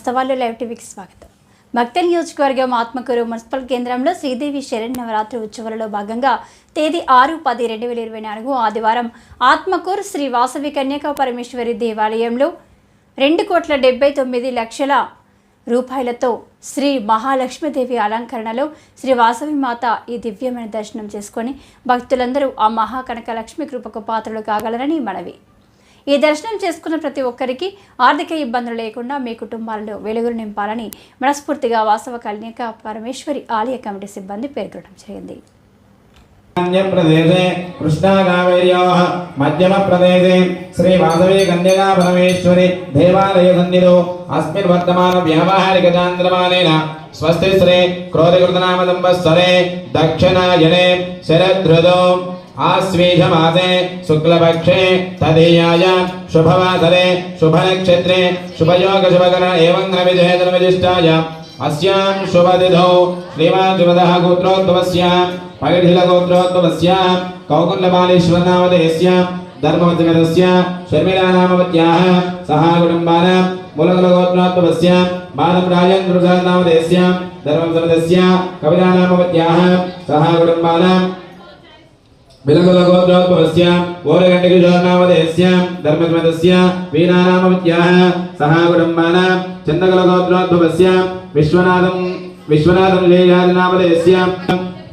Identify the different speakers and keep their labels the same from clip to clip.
Speaker 1: వాస్తవాలు లైవ్. టీవీకి స్వాగతం. భక్త నియోజకవర్గం ఆత్మకూరు మున్సిపల్ కేంద్రంలో శ్రీదేవి శరణ్ నవరాత్రి ఉత్సవాలలో భాగంగా తేదీ ఆరు పది రెండు వేల ఇరవై నాలుగు ఆదివారం ఆత్మకూరు శ్రీ వాసవి కన్యకా పరమేశ్వరి దేవాలయంలో రెండు కోట్ల డెబ్బై తొమ్మిది లక్షల రూపాయలతో శ్రీ మహాలక్ష్మీదేవి అలంకరణలో శ్రీ వాసవి మాత ఈ దివ్యమైన దర్శనం చేసుకొని భక్తులందరూ ఆ మహాకనక లక్ష్మి కృపకు పాత్రలు కాగలరని మనవి. ఈ దర్శనం చేసుకున్న ప్రతి ఒక్కరికి ఆర్థిక ఇబ్బందులు లేకుండా మీ కుటుంబాలలో వెలుగులు నింపాలని మనస్ఫూర్తిగా వాసవ కన్యక పరమేశ్వరి ఆలయ కమిటీ సిబ్బంది పేర్కొనడం జరిగింది.
Speaker 2: ప్రదేశే కృష్ణాకావేర్యోः మధ్యమప్రదేశే. శ్రీవాసవీ కన్యకా పరమేశ్వరి దేవాలయ సన్నిధో అస్మిన్ వర్తమాన వ్యావహారికచాంద్రమానేన స్వస్తి శ్రీ క్రోధికృతనామ సంవత్సరే దక్షిణాయనే శరదృదో आश्वेधमासे शुक्लपक्षे तदीयाय शुभवासरे शुभनक्षत्रे शुभयोगशुभकरण एवं नविजयधनविजिष्टाय अस्यां शुभदिधौ श्रीमाद्विपदः गोत्रोद्भवस्य पगिढिलगोत्रोद्भवस्य कौकुण्डमालेश्वरनामधेयस्य धर्मवतिमतस्य शर्मिलानामवत्याः सह कुटुम्बानां मूलकुलगोत्रोद्भवस्य बालप्रायन् गुरुधानामधेयस्य धर्मसमतस्य कविरानामवत्याः विलकुलगोत्रोद्भवस्य ओरगण्डकिशोरनामधेयस्य धर्मद्वतस्य वीणानामविद्याः सह कुटुम्बानां चन्दकुलगोत्रोद्भवस्य विश्वनाथं विश्वनाथं जयजातिनामधेयस्य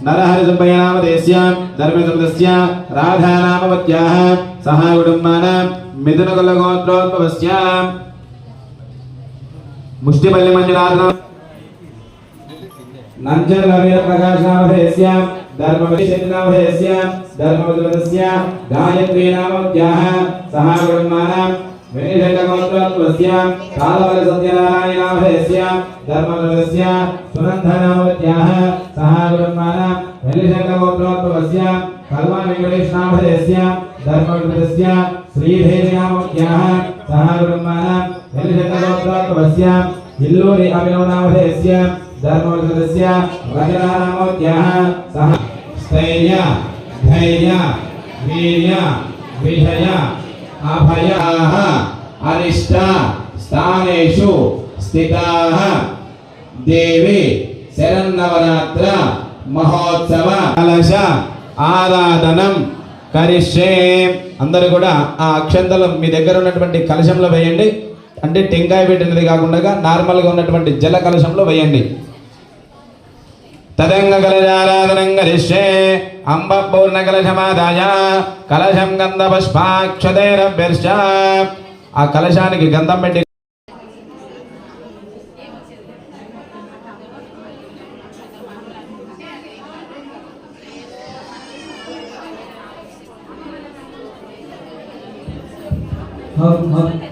Speaker 2: नरहरिसुब्बयनामधेयस्य धर्मद्वतस्य राधानामवत्याः सह कुटुम्बानां मिथुनकुलगोत्रोद्भवस्य मुष्टिपल्लिमञ्जुनाथनाम नञ्जनवीर धर्मविषन्नवधस्य धर्मवद्वदस्य गायत्री नामज्ञाः सः ब्रह्माणां विनिषकगोत्रत्वस्य कालवरसत्यनारायणावधस्य धर्मवदस्य सुनन्दनामज्ञाः सः ब्रह्माणां विनिषकगोत्रत्वस्य कल्वाविगणेशनामधस्य धर्मवदस्य श्रीधेर्यामज्ञाः सः ब्रह्माणां विनिषकगोत्रत्वस्य इल्लूरि अभिनवनामधस्य ధర్మవృతస్య వజ్రామోద్యః సహ స్థైర్య ధైర్య వీర్య విజయ అభయాః అరిష్ట స్థానేషు స్థితాః దేవి శరన్నవరాత్ర మహోత్సవ కలశ ఆరాధనం కరిష్యే అందరూ కూడా ఆ అక్షంతలు మీ దగ్గర ఉన్నటువంటి కలశంలో వేయండి. అంటే టెంకాయ పెట్టినది కాకుండా నార్మల్గా ఉన్నటువంటి జల కలశంలో వేయండి. തരംഗകലരാരാധനം കരിഷ്യേ అంబపూర్ణకలశమాదాయ కలశం గంధ పుష్పాక్షతైరభ్యర్శ ఆ కలశానికి గంధం పెట్టి
Speaker 3: హర్ హర్